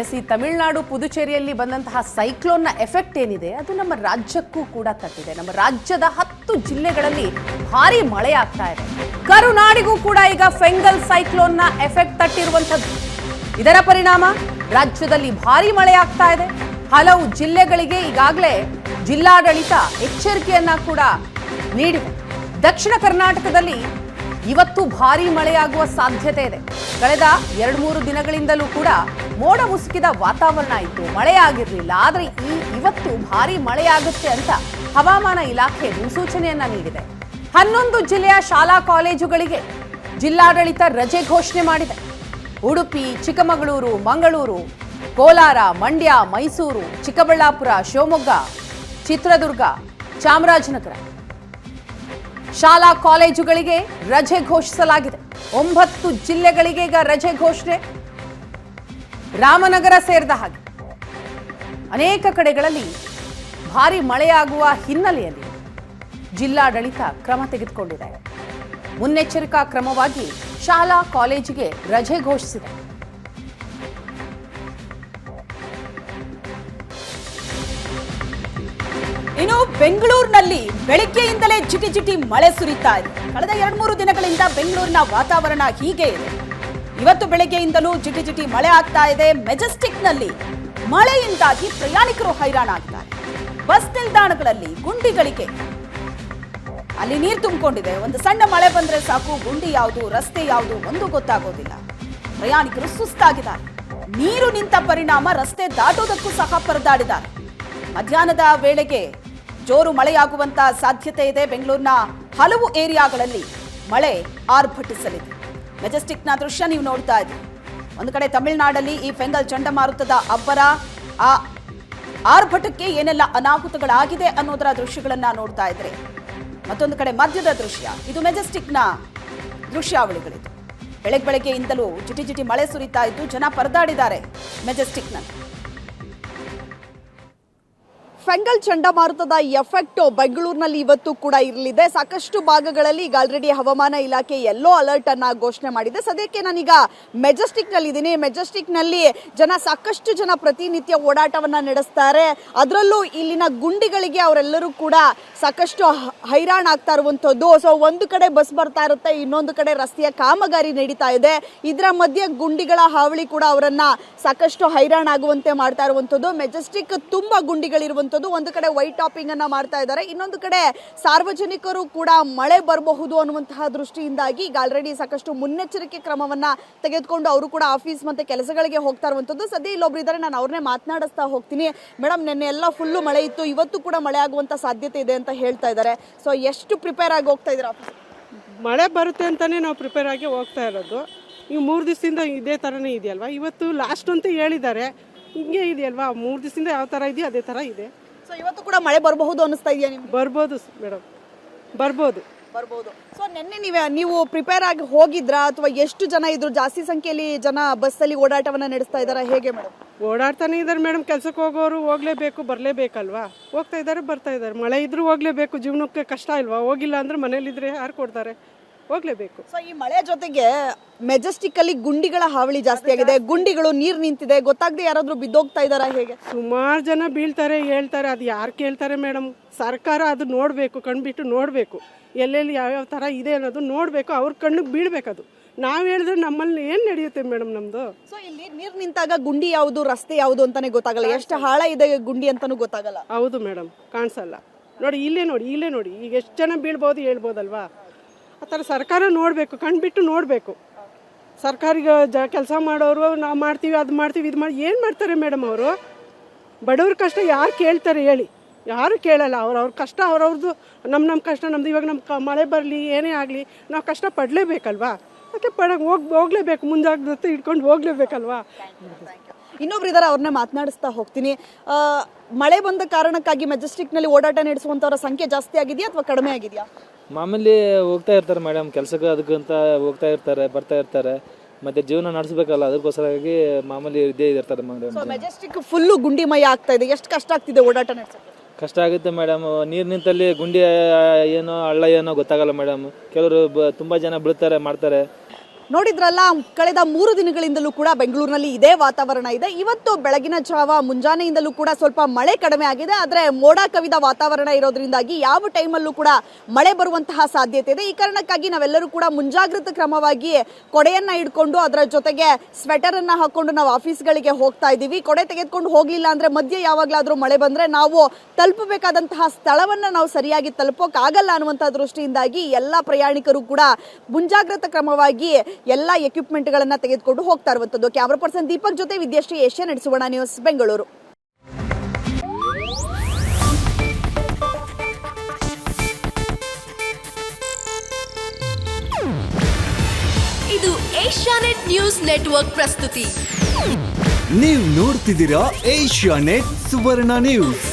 S ಈ ತಮಿಳುನಾಡು ಪುದುಚೇರಿಯಲ್ಲಿ ಬಂದಂತಹ ಸೈಕ್ಲೋನ್ನ effect ಏನಿದೆ? ಅದು ನಮ್ಮ ರಾಜ್ಯಕ್ಕೂ ಕೂಡ ತಟ್ಟಿದೆ ನಮ್ಮ ರಾಜ್ಯದ ಹತ್ತು ಜಿಲ್ಲೆಗಳಲ್ಲಿ ಭಾರಿ ಮಳೆ ಆಗ್ತಾ ಇದೆ. ಕರುನಾಡಿಗೂ ಕೂಡ ಈಗ ಫೆಂಗಲ್ ಸೈಕ್ಲೋನ್ನ ಎಫೆಕ್ಟ್ ತಟ್ಟಿರುವಂಥದ್ದು. ಇದರ ಪರಿಣಾಮ ರಾಜ್ಯದಲ್ಲಿ ಭಾರಿ ಮಳೆ ಆಗ್ತಾ ಇದೆ. ಹಲವು ಜಿಲ್ಲೆಗಳಿಗೆ ಈಗಾಗಲೇ ಜಿಲ್ಲಾಡಳಿತ ಎಚ್ಚರಿಕೆಯನ್ನ ಕೂಡ ನೀಡಿದೆ. ದಕ್ಷಿಣ ಕರ್ನಾಟಕದಲ್ಲಿ ಇವತ್ತು ಭಾರಿ ಮಳೆಯಾಗುವ ಸಾಧ್ಯತೆ ಇದೆ. ಕಳೆದ ಎರಡು ಮೂರು ದಿನಗಳಿಂದಲೂ ಕೂಡ ಮೋಡ ಮುಸುಕಿದ ವಾತಾವರಣ ಇತ್ತು. ಮಳೆ ಆಗಿರಲಿಲ್ಲ. ಆದರೆ ಈ ಇವತ್ತು ಭಾರಿ ಮಳೆಯಾಗುತ್ತೆ ಅಂತ ಹವಾಮಾನ ಇಲಾಖೆ ಮುನ್ಸೂಚನೆಯನ್ನ ನೀಡಿದೆ. ಹನ್ನೊಂದು ಜಿಲ್ಲೆಯ ಶಾಲಾ ಕಾಲೇಜುಗಳಿಗೆ ಜಿಲ್ಲಾಡಳಿತ ರಜೆ ಘೋಷಣೆ ಮಾಡಿದೆ. ಉಡುಪಿ, ಚಿಕ್ಕಮಗಳೂರು, ಮಂಗಳೂರು, ಕೋಲಾರ, ಮಂಡ್ಯ, ಮೈಸೂರು, ಚಿಕ್ಕಬಳ್ಳಾಪುರ, ಶಿವಮೊಗ್ಗ, ಚಿತ್ರದುರ್ಗ, ಚಾಮರಾಜನಗರ. ಶಾಲಾ ಕಾಲೇಜುಗಳಿಗೆ ರಜೆ ಘೋಷಿಸಲಾಗಿದೆ. ಒಂಬತ್ತು ಜಿಲ್ಲೆಗಳಿಗೆ ಈಗ ರಜೆ ಘೋಷಣೆ. ರಾಮನಗರ ಸೇರಿದ ಹಾಗೆ. ಅನೇಕ ಕಡೆಗಳಲ್ಲಿ ಭಾರಿ ಮಳೆಯಾಗುವ ಹಿನ್ನೆಲೆಯಲ್ಲಿ ಜಿಲ್ಲಾಡಳಿತ ಕ್ರಮ ತೆಗೆದುಕೊಂಡಿದೆ. ಮುನ್ನೆಚ್ಚರಿಕಾ ಕ್ರಮವಾಗಿ ಶಾಲಾ ಕಾಲೇಜಿಗೆ ರಜೆ ಘೋಷಿಸಿದೆ. ಇನ್ನು ಬೆಂಗಳೂರಿನಲ್ಲಿ ಬೆಳಿಗ್ಗೆಯಿಂದಲೇ ಜಿಟಿ ಜಿಟಿ ಮಳೆ ಸುರಿತಾ ಇದೆ. ಕಳೆದ ಎರಡ್ ಮೂರು ದಿನಗಳಿಂದ ಬೆಂಗಳೂರಿನ ವಾತಾವರಣ ಹೀಗೆ ಇದೆ. ಇವತ್ತು ಬೆಳಗ್ಗೆಯಿಂದಲೂ ಜಿಟಿ ಜಿಟಿ ಮಳೆ ಆಗ್ತಾ ಇದೆ ಮೆಜೆಸ್ಟಿಕ್ನಲ್ಲಿ. ಮಳೆಯಿಂದಾಗಿ ಪ್ರಯಾಣಿಕರು ಹೈರಾಣಾಗ್ತಾರೆ. ಬಸ್ ನಿಲ್ದಾಣಗಳಲ್ಲಿ ಗುಂಡಿಗಳಿಗೆ. ಅಲ್ಲಿ ನೀರು ತುಂಬಿಕೊಂಡಿದೆ. ಒಂದು ಸಣ್ಣ ಮಳೆ ಬಂದ್ರೆ ಸಾಕು. ಗುಂಡಿ ಯಾವುದು, ರಸ್ತೆ ಯಾವುದು ಒಂದು ಗೊತ್ತಾಗೋದಿಲ್ಲ. ಪ್ರಯಾಣಿಕರು ಸುಸ್ತಾಗಿದ್ದಾರೆ. ನೀರು ನಿಂತ ಪರಿಣಾಮ ರಸ್ತೆ ದಾಟೋದಕ್ಕೂ ಸಹ ಪರದಾಡಿದ್ದಾರೆ. ಮಧ್ಯಾಹ್ನದ ವೇಳೆಗೆ ಜೋರು ಮಳೆಯಾಗುವಂತ ಸಾಧ್ಯತೆ ಇದೆ. ಬೆಂಗಳೂರಿನ ಹಲವು ಏರಿಯಾಗಳಲ್ಲಿ ಮಳೆ ಆರ್ಭಟಿಸಲಿದೆ. ಮೆಜೆಸ್ಟಿಕ್ನ ದೃಶ್ಯ ನೀವು ನೋಡ್ತಾ ಇದ್ರಿ. ಒಂದು ಕಡೆ ತಮಿಳುನಾಡಲ್ಲಿ ಈ ಫೆಂಗಲ್ ಚಂಡಮಾರುತದ ಅಬ್ಬರ, ಆ ಆರ್ಭಟಕ್ಕೆ ಏನೆಲ್ಲ ಅನಾಹುತಗಳಾಗಿದೆ ಅನ್ನೋದರ ದೃಶ್ಯಗಳನ್ನ ನೋಡ್ತಾ ಇದ್ರೆ. ಮತ್ತೊಂದು ಕಡೆ ಮಧ್ಯದ ದೃಶ್ಯ, ಇದು ಮೆಜೆಸ್ಟಿಕ್ನ ದೃಶ್ಯಾವಳಿಗಳಿದು ಬೆಳಗ್ಗೆ ಬೆಳಗ್ಗೆಯಿಂದಲೂ ಜಿಟಿ ಜಿಟಿ ಮಳೆ ಸುರಿತಾ ಇದ್ದು ಜನ ಪರದಾಡಿದ್ದಾರೆ ಮೆಜೆಸ್ಟಿಕ್ನಲ್ಲಿ. ಫೆಂಗಲ್ ಚಂಡಮಾರುತದ ಎಫೆಕ್ಟ್ ಬೆಂಗಳೂರಿನಲ್ಲಿ ಇವತ್ತು ಕೂಡ ಇರಲಿದೆ. ಸಾಕಷ್ಟು ಭಾಗಗಳಲ್ಲಿ ಈಗ ಆಲ್ರೆಡಿ ಹವಾಮಾನ ಇಲಾಖೆ ಎಲ್ಲೋ ಅಲರ್ಟ್ ಅನ್ನ ಘೋಷಣೆ ಮಾಡಿದೆ. ಸದ್ಯಕ್ಕೆ ನಾನೀಗ ಮೆಜೆಸ್ಟಿಕ್ನಲ್ಲಿ ಇದ್ದೀನಿ ಮೆಜೆಸ್ಟಿಕ್ನಲ್ಲಿ ಜನ ಸಾಕಷ್ಟು ಜನ ಪ್ರತಿನಿತ್ಯ ಓಡಾಟವನ್ನ ನಡೆಸ್ತಾರೆ. ಅದರಲ್ಲೂ ಇಲ್ಲಿನ ಗುಂಡಿಗಳಿಗೆ ಅವರೆಲ್ಲರೂ ಕೂಡ ಸಾಕಷ್ಟು ಹೈರಾಣ ಆಗ್ತಾ ಇರುವಂತದ್ದು. ಸೊ ಒಂದು ಕಡೆ ಬಸ್ ಬರ್ತಾ ಇರುತ್ತೆ, ಇನ್ನೊಂದು ಕಡೆ ರಸ್ತೆಯ ಕಾಮಗಾರಿ ನಡೀತಾ ಇದೆ. ಇದರ ಮಧ್ಯೆ ಗುಂಡಿಗಳ ಹಾವಳಿ ಕೂಡ ಅವರನ್ನ ಸಾಕಷ್ಟು ಹೈರಾಣ ಆಗುವಂತೆ ಮಾಡ್ತಾ ಇರುವಂತದ್ದು. ಮೆಜೆಸ್ಟಿಕ್ ತುಂಬಾ ಗುಂಡಿಗಳಿರುವಂತದ್ದು ಒಂದು ಕಡೆ ವೈಟ್ ಟಾಪಿಂಗ್ ಅನ್ನ ಮಾಡ್ತಾ ಇದ್ದಾರೆ. ಇನ್ನೊಂದು ಕಡೆ ಸಾರ್ವಜನಿಕರು ಕೂಡ ಮಳೆ ಬರಬಹುದು ಅನ್ನುವಂತಹ ದೃಷ್ಟಿಯಿಂದಾಗಿ ಈಗ ಆಲ್ರೆಡಿ ಸಾಕಷ್ಟು ಮುನ್ನೆಚ್ಚರಿಕೆ ಕ್ರಮವನ್ನ ತೆಗೆದುಕೊಂಡು ಅವರು ಕೂಡ ಆಫೀಸ್ ಮತ್ತೆ ಕೆಲಸಗಳಿಗೆ ಹೋಗ್ತಾ ಇರುವಂತದ್ದು. ಸದ್ಯ ಇಲ್ಲೊಬ್ರು ಇದ್ದಾರೆ. ನಾನು ಅವ್ರನ್ನೇ ಮಾತನಾಡಿಸ್ತಾ ಹೋಗ್ತೀನಿ. ಮೇಡಮ್, ನಿನ್ನೆ ಎಲ್ಲ ಫುಲ್ಲು ಮಳೆ ಇತ್ತು. ಇವತ್ತು ಕೂಡ ಮಳೆ ಆಗುವಂತ ಸಾಧ್ಯತೆ ಇದೆ ಅಂತ ಹೇಳ್ತಾ ಇದ್ದಾರೆ. ಸೊ ಎಷ್ಟು ಪ್ರಿಪೇರ್ ಆಗಿ ಹೋಗ್ತಾ ಇದ್ದೀರಾ ಆಫೀಸ್ ಮಳೆ ಬರುತ್ತೆ ಅಂತಲೇ ನಾವು ಪ್ರಿಪೇರ್ ಆಗಿ ಹೋಗ್ತಾ ಇರೋದು. ಈಗ ಮೂರು ದಿವಸದಿಂದ ಇದೇ ಥರನೇ ಇದೆಯಲ್ವಾ? ಇವತ್ತು ಲಾಸ್ಟ್ ಅಂತ ಹೇಳಿದ್ದಾರೆ. ಹಿಂಗೆ ಇದೆಯಲ್ವಾ? ಮೂರು ದಿವಸದಿಂದ ಯಾವ ಥರ ಇದೆಯೋ ಅದೇ ಥರ ಇದೆ. ಸೊ ಇವತ್ತು ಕೂಡ ಮಳೆ ಬರಬಹುದು ಅನಿಸ್ತಾ ಇದೆಯಾ ನಿಮ್ಗೆ? ಬರ್ಬೋದು ಮೇಡಮ್ ಬರ್ಬೋದು. ಬರ್ಬೋದು. ಸೊ ನಿನ್ನೆ ನೀವೇ ನೀವು ಪ್ರಿಪೇರ್ ಆಗಿ ಹೋಗಿದ್ರಾ? ಅಥವಾ ಎಷ್ಟು ಜನ ಇದ್ರು? ಜಾಸ್ತಿ ಸಂಖ್ಯೆಯಲ್ಲಿ ಜನ ಬಸ್ಸಲ್ಲಿ ಓಡಾಟವನ್ನ ನಡೆಸ್ತಾ ಇದ್ದಾರಾ? ಹೇಗೆ ಮೇಡಮ್ ಓಡಾಡ್ತಾನೆ ಇದ್ದಾರೆ ಮೇಡಮ್ ಕೆಲ್ಸಕ್ಕೆ ಹೋಗೋರು ಹೋಗ್ಲೇಬೇಕು ಬರಲೇಬೇಕಲ್ವಾ? ಹೋಗ್ತಾ ಇದ್ದಾರೆ ಬರ್ತಾ ಇದ್ದಾರೆ. ಮಳೆ ಇದ್ರೂ ಹೋಗ್ಲೇಬೇಕು. ಜೀವನಕ್ಕೆ ಕಷ್ಟ ಇಲ್ವಾ? ಹೋಗಿಲ್ಲ ಅಂದ್ರೆ ಮನೇಲಿದ್ರೆ ಯಾರು ಕೊಡ್ತಾರೆ? ಹೋಗ್ಲೇಬೇಕು. ಸೊ ಈ ಮಳೆ ಜೊತೆಗೆ ಮೆಜೆಸ್ಟಿಕ್ ಅಲ್ಲಿ ಗುಂಡಿಗಳ ಹಾವಳಿ ಜಾಸ್ತಿ ಆಗಿದೆ. ಗುಂಡಿಗಳು ನೀರು ನಿಂತಿದೆ. ಗೊತ್ತಾಗದೆ ಯಾರಾದ್ರೂ ಬಿದ್ದೋಗ್ತಾ ಇದಾರಾ ಹೇಗೆ? ಸುಮಾರು ಜನ ಬೀಳ್ತಾರೆ ಹೇಳ್ತಾರೆ. ಅದು ಯಾರು ಕೇಳ್ತಾರೆ ಮೇಡಮ್? ಸರ್ಕಾರ ಅದು ನೋಡಬೇಕು ಕಣ್ಬಿಟ್ಟು ನೋಡಬೇಕು. ಎಲ್ಲೆಲ್ಲಿ ಯಾವ್ಯಾವ ಥರ ಇದೆ ಅನ್ನೋದು ನೋಡಬೇಕು. ಅವ್ರ ಕಣ್ಣಿಗೆ ಬೀಳ್ಬೇಕದು ನಾವು ಹೇಳಿದ್ರೆ ನಮ್ಮಲ್ಲಿ ಏನು ನಡೆಯುತ್ತೆ ಮೇಡಮ್ ನಮ್ಮದು ಸೊ ಇಲ್ಲಿ ನೀರು ನಿಂತಾಗ ಗುಂಡಿ ಯಾವುದು ರಸ್ತೆ ಯಾವುದು ಅಂತಾನೆ ಗೊತ್ತಾಗಲ್ಲ. ಎಷ್ಟು ಹಾಳ ಇದೆ ಗುಂಡಿ ಅಂತಾನೂ ಗೊತ್ತಾಗಲ್ಲ. ಹೌದು ಮೇಡಮ್ ಕಾಣಿಸಲ್ಲ. ನೋಡಿ ಇಲ್ಲೇ ನೋಡಿ ಇಲ್ಲೇ ನೋಡಿ. ಈಗ ಎಷ್ಟು ಜನ ಬೀಳ್ಬೋದು ಹೇಳ್ಬೋದಲ್ವಾ? ಆ ಥರ ಸರ್ಕಾರ ನೋಡಬೇಕು, ಕಣ್ಬಿಟ್ಟು ನೋಡಬೇಕು. ಸರ್ಕಾರಿಗೆ ಜ ಕೆಲಸ ಮಾಡೋರು ನಾವು ಮಾಡ್ತೀವಿ, ಅದು ಮಾಡ್ತೀವಿ, ಇದು ಮಾಡಿ, ಏನು ಮಾಡ್ತಾರೆ ಮೇಡಮ್ ಅವರು? ಬಡವ್ರ ಕಷ್ಟ ಯಾರು ಕೇಳ್ತಾರೆ ಹೇಳಿ. ಯಾರು ಕೇಳಲ್ಲ, ಅವ್ರ ಅವ್ರ ಕಷ್ಟ ಅವ್ರವ್ರದ್ದು ನಮ್ಮ ನಮ್ಮ ಕಷ್ಟ, ನಮ್ದು ಇವಾಗ ನಮ್ಮ ಮಳೆ ಬರಲಿ, ಏನೇ ಆಗಲಿ, ನಾವು ಕಷ್ಟ ಪಡಲೇಬೇಕಲ್ವಾ? ಅದಕ್ಕೆ ಪಡ ಹೋಗಿ, ಹೋಗ್ಲೇಬೇಕು ಮುಂಜಾಗ್ರತೆ ಇಟ್ಕೊಂಡು ಹೋಗ್ಲೇಬೇಕಲ್ವಾ? ಇನ್ನೊಬ್ರು ಇದಾರೆ ಅವ್ರನ್ನ ಮಾತನಾಡಿಸ್ತಾ ಹೋಗ್ತೀನಿ. ಮಳೆ ಬಂದ ಕಾರಣಕ್ಕಾಗಿ ಮೆಜೆಸ್ಟಿಕ್ನಲ್ಲಿ ಓಡಾಟ ನಡೆಸುವಂತವರ ಸಂಖ್ಯೆ ಜಾಸ್ತಿ ಆಗಿದೆಯಾ ಅಥವಾ ಕಡಿಮೆ ಆಗಿದೆಯಾ? ಮಾಮೂಲಿ ಹೋಗ್ತಾ ಇರ್ತಾರೆ ಮೇಡಮ್ ಕೆಲಸಕ್ಕೆ ಅದಕ್ಕಂತ ಹೋಗ್ತಾ ಇರ್ತಾರೆ ಬರ್ತಾ ಇರ್ತಾರೆ. ಮತ್ತೆ ಜೀವನ ನಡೆಸಬೇಕಲ್ಲ ಅದಕ್ಕೋಸ್ಕರವಾಗಿ ಮಾಮೂಲಿ ಇದೇ ಇರ್ತಾರೆ ಮೇಡಮ್ ಮೆಜೆಸ್ಟಿಕ್ ಫುಲ್ಲು ಗುಂಡಿಮಯ ಆಗ್ತಾ ಇದೆ ಎಷ್ಟು ಕಷ್ಟ ಆಗ್ತಿದೆ ಓಡಾಟ ನಡೆಸೋಕೆ ಕಷ್ಟ ಆಗುತ್ತೆ ಮೇಡಮ್ ನೀರು ನಿಂತಲ್ಲಿ ಗುಂಡಿ ಏನೋ ಹಳ್ಳ ಏನೋ ಗೊತ್ತಾಗಲ್ಲ ಮೇಡಮ್. ಕೆಲವರು ಬ ತುಂಬ ಜನ ಬೀಳ್ತಾರೆ ಮಾಡ್ತಾರೆ. ನೋಡಿದ್ರಲ್ಲ, ಕಳೆದ ಮೂರು ದಿನಗಳಿಂದಲೂ ಕೂಡ ಬೆಂಗಳೂರಿನಲ್ಲಿ ಇದೇ ವಾತಾವರಣ ಇದೆ. ಇವತ್ತು ಬೆಳಗಿನ ಜಾವ ಮುಂಜಾನೆಯಿಂದಲೂ ಕೂಡ ಸ್ವಲ್ಪ ಮಳೆ ಕಡಿಮೆ ಆಗಿದೆ. ಆದರೆ ಮೋಡ ಕವಿದ ವಾತಾವರಣ ಇರೋದ್ರಿಂದಾಗಿ ಯಾವ ಟೈಮಲ್ಲೂ ಕೂಡ ಮಳೆ ಬರುವಂತಹ ಸಾಧ್ಯತೆ ಇದೆ. ಈ ಕಾರಣಕ್ಕಾಗಿ ನಾವೆಲ್ಲರೂ ಕೂಡ ಮುಂಜಾಗ್ರತಾ ಕ್ರಮವಾಗಿ ಕೊಡೆಯನ್ನ ಇಟ್ಕೊಂಡು ಅದರ ಜೊತೆಗೆ ಸ್ವೆಟರ್ ಅನ್ನ ಹಾಕೊಂಡು ನಾವು ಆಫೀಸ್ಗಳಿಗೆ ಹೋಗ್ತಾ ಇದ್ದೀವಿ. ಕೊಡೆ ತೆಗೆದುಕೊಂಡು ಹೋಗ್ಲಿಲ್ಲ ಅಂದ್ರೆ ಮಧ್ಯೆ ಯಾವಾಗಲಾದರೂ ಮಳೆ ಬಂದ್ರೆ ನಾವು ತಲುಪಬೇಕಾದಂತಹ ಸ್ಥಳವನ್ನ ನಾವು ಸರಿಯಾಗಿ ತಲುಪೋಕ್ಕಾಗಲ್ಲ ಅನ್ನುವಂತಹ ದೃಷ್ಟಿಯಿಂದಾಗಿ ಎಲ್ಲ ಪ್ರಯಾಣಿಕರು ಕೂಡ ಮುಂಜಾಗ್ರತಾ ಕ್ರಮವಾಗಿ ಎಲ್ಲ ಎಕ್ವಿಪ್ಮೆಂಟ್ಗಳನ್ನು ತೆಗೆದುಕೊಂಡು ಹೋಗ್ತಾ ಇರುವಂತದ್ದು ಕ್ಯಾಮ್ರಾ ಪರ್ಸನ್ ದೀಪಕ್ ಜೊತೆ ವಿದ್ಯಾಶ್ರೀ ಏಷ್ಯಾ ನಡೆಸುವಣ ನ್ಯೂಸ್ ಬೆಂಗಳೂರು. ಇದು ಏಷ್ಯಾನೆಟ್ ನ್ಯೂಸ್ ನೆಟ್ವರ್ಕ್ ಪ್ರಸ್ತುತಿ. ನೀವು ನೋಡ್ತಿದ್ದೀರಾ ಏಷ್ಯಾ ನೆಟ್ ಸುವರ್ಣ ನ್ಯೂಸ್.